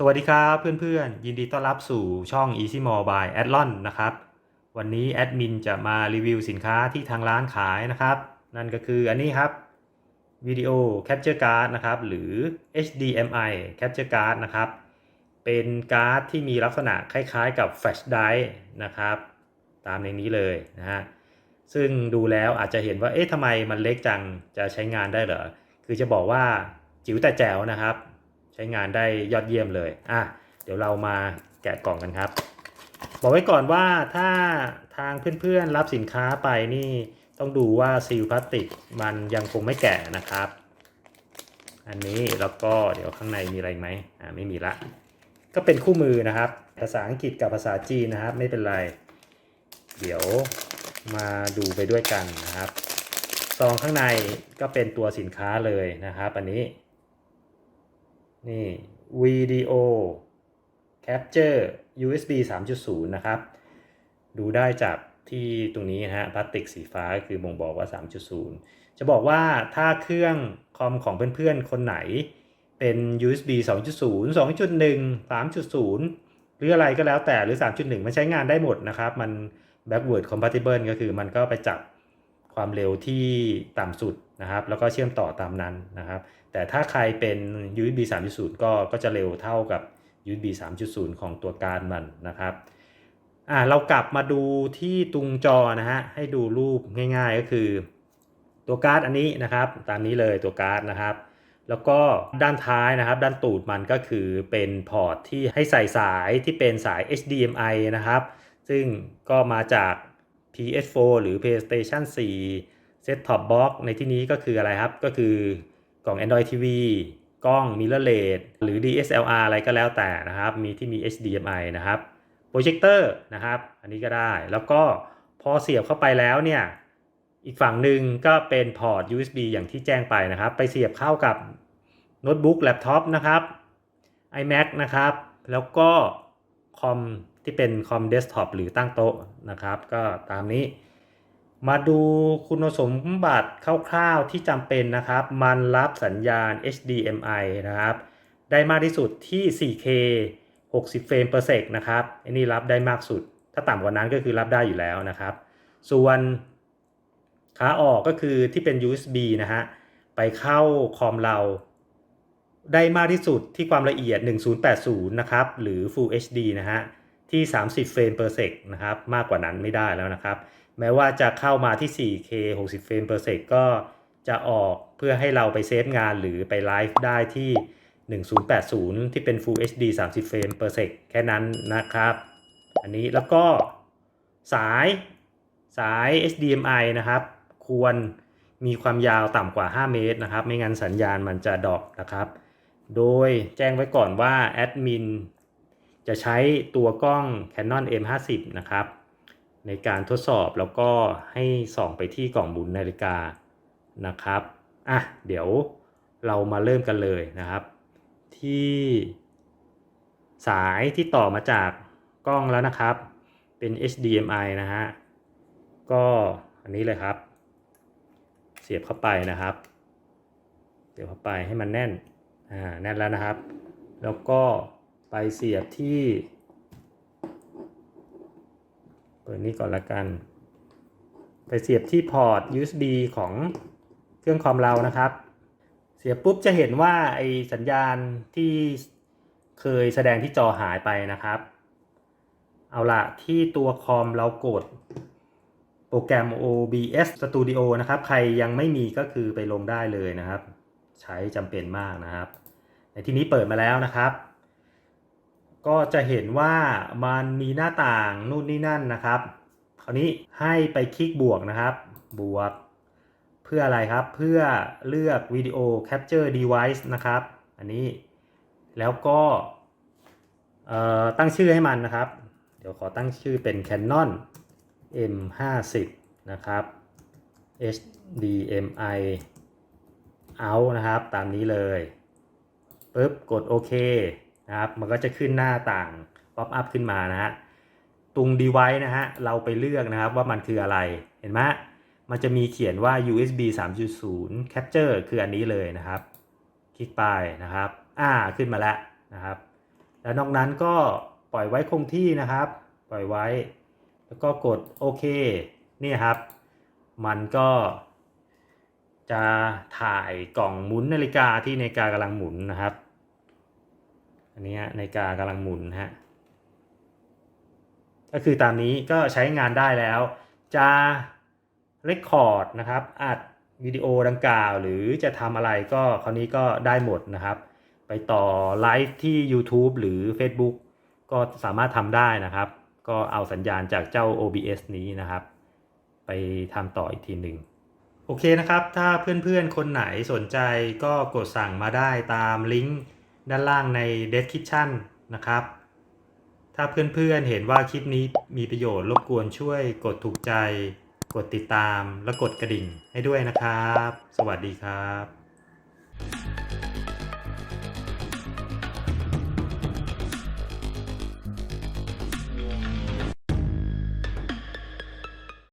สวัสดีครับเพื่อนๆ ยินดีต้อนรับสู่ช่อง Easy More by Adlon นะครับ วันนี้แอดมินจะมารีวิวสินค้าที่ทางร้านขายนะครับ นั่นก็คืออันนี้ครับวิดีโอ Capture Card นะครับ หรือ HDMI Capture Card นะครับ เป็นการ์ดที่มีลักษณะคล้ายๆ กับ Flash Drive นะครับ ตามในนี้เลยนะฮะซึ่งดูแล้วอาจจะเห็นว่าเอ๊ะทำไมมันเล็กจังจะใช้งานได้เหรอ คือจะบอกว่าจิ๋วแต่แจ๋วนะครับ ช้งานได้ยอดเยี่ยมเลยอะเดี๋ยวเรามาแกะกล่องกันครับ บอกไว้ก่อนว่าถ้าทางเพื่อนๆรับสินค้าไปนี่ต้องดูว่าซีลพลาสติกมันยังคงไม่แกะนะครับ อันนี้แล้วก็เดี๋ยวข้างในมีอะไรไหมอ่าไม่มีละ ก็เป็นคู่มือนะครับ ภาษาอังกฤษกับภาษาจีนนะครับ ไม่เป็นไร เดี๋ยวมาดูไปด้วยกันนะครับ ซองข้างในก็เป็นตัวสินค้าเลยนะครับ อันนี้ นี่วิดีโอ Capture USB 3.0 นะครับ ดูได้จากที่ตรงนี้นะฮะพลาสติกสีฟ้าคือบ่งบอกว่า 3.0 จะบอกว่าถ้าเครื่องคอมของเพื่อนๆ คนไหนเป็น USB 2.0 2.1 3.0 หรืออะไรก็แล้วแต่หรือ 3.1 มันใช้งานได้หมดนะครับ มัน backward compatible ก็คือมันก็ไปจับความเร็วที่ต่ำสุดนะครับ แล้วก็เชื่อมต่อตามนั้นนะครับ แต่ถ้าใครเป็น USB 3.0 ก็ก็จะเร็วเท่ากับ USB 3.0 ของตัวการมันนะครับอ่าเรากลับมาดูที่ตรงจอนะฮะให้ดูรูปง่ายๆก็คือ ตัวการ์ดอันนี้นะครับตามนี้เลยตัวการ์ดนะครับ แล้วก็ด้านท้ายนะครับ ด้านตูดมันก็คือเป็นพอร์ตที่ให้ใส่สายที่เป็นสาย HDMI นะครับ ซึ่งก็มาจาก PS4 หรือ PlayStation 4 Set Top Box ในที่นี้ก็คืออะไรครับก็คือ กล่อง Android TV กล้อง Mirrorless หรือ DSLR อะไรก็แล้วแต่นะครับ มีที่มี HDMI นะครับโปรเจคเตอร์นะครับ อันนี้ก็ได้ แล้วก็พอเสียบเข้าไปแล้วเนี่ย อีกฝั่งหนึ่งก็เป็นพอร์ต USB อย่างที่แจ้งไปนะครับ ไปเสียบเข้ากับโน้ตบุ๊กแล็ปท็อปนะครับ iMac นะครับ แล้วก็คอมที่เป็นคอมเดสก์ท็อปหรือตั้งโต๊ะนะครับ ก็ตามนี้ มาดูคุณสมบัติคร่าวๆที่จำเป็นนะครับ มันรับสัญญาณ HDMI นะครับ ได้มากที่สุดที่ 4K 60 เฟรม per sec นะครับ อันนี้รับได้มากสุด ถ้าต่ำกว่านั้นก็คือรับได้อยู่แล้วนะครับ ส่วนขาออกก็คือที่เป็น USB นะฮะ ไปเข้าคอมเรา ได้มากที่สุดที่ความละเอียด 1080 นะครับ หรือ Full HD นะฮะ ที่ 30 เฟรม per sec นะครับ มากกว่านั้นไม่ได้แล้วนะครับ แม้ว่าจะเข้ามาที่ 4K 60 เฟรม per sec ก็จะออกเพื่อให้เราไปเซฟงานหรือไปไลฟ์ได้ที่ 1080 ที่เป็น Full HD 30 เฟรม per sec แค่นั้นนะครับ อันนี้แล้วก็สายสาย HDMI นะครับ ควรมีความยาวต่ำกว่า 5 เมตรนะครับ ไม่งั้นสัญญาณมันจะดรอปนะครับ โดยแจ้งไว้ก่อนว่าแอดมิน จะใช้ตัวกล้อง Canon M50 นะครับ ในการทดสอบแล้วก็ให้ส่องไปที่กล่องหมุนนาฬิกานะครับอะเดี๋ยวเรามาเริ่มกันเลยนะครับ ที่สายที่ต่อมาจากกล้องแล้วนะครับ เป็น HDMI นะฮะก็อันนี้เลยครับ เสียบเข้าไปนะครับ เสียบเข้าไปให้มันแน่นอ่าแน่นแล้วนะครับ แล้วก็ ไปเสียบที่ เปิดนี้ก่อนละกัน ไปเสียบที่พอร์ต USB ของเครื่องคอมเรานะครับ เสียบปุ๊บจะเห็นว่าไอสัญญาณที่เคยแสดงที่จอหายไปนะครับ เอาละที่ตัวคอมเรากดโปรแกรม OBS Studio นะครับ ใครยังไม่มีก็คือไปลงได้เลยนะครับ ใช้จำเป็นมากนะครับ ในที่นี้เปิดมาแล้วนะครับ ก็จะเห็นว่ามันมีหน้าต่างนู่นนี่นั่นนะครับ คราวนี้ให้ไปคลิกบวกนะครับ บวก เพื่ออะไรครับ เพื่อเลือกวิดีโอ Capture Device นะครับ อันนี้ แล้วก็ตั้งชื่อให้มันนะครับ เดี๋ยวขอตั้งชื่อเป็น Canon M50 นะครับ HDMI out นะครับ ตามนี้เลยปุ๊บ กดโอเค นะครับ มันก็จะขึ้นหน้าต่างป๊อปอัพขึ้นมานะฮะ ตรง device นะฮะ เราไปเลือกนะครับว่ามันคืออะไร เห็นไหมมันจะมีเขียนว่า USB 3.0 capture คืออันนี้เลยนะครับ คลิกไปนะครับ อ่า ขึ้นมาแล้วนะครับ แล้วนอกนั้นก็ปล่อยไว้คงที่นะครับ ปล่อยไว้ แล้วก็กดโอเค นี่ครับ มันก็จะถ่ายกล่องหมุนนาฬิกาที่นาฬิกากำลังหมุนนะครับ อันนี้นาฬิกากำลังหมุนฮะก็คือตามนี้ก็ใช้งานได้แล้ว จะเรคคอร์ดนะครับ อัดวิดีโอดังกล่าว หรือจะทำอะไรก็คราวนี้ก็ได้หมดนะครับ ไปต่อไลฟ์ที่ YouTube หรือ Facebook ก็สามารถทำได้นะครับ ก็เอาสัญญาณจากเจ้า OBS นี้นะครับ ไปทำต่ออีกทีหนึ่งโอเคนะครับ ถ้าเพื่อนๆ คนไหนสนใจก็กดสั่งมาได้ตามลิงก์ ด้านล่างใน description นะครับ ถ้าเพื่อนๆเห็นว่าคลิปนี้มีประโยชน์รบกวนช่วยกดถูกใจ กดติดตามและกดกระดิ่งให้ด้วยนะครับ สวัสดีครับ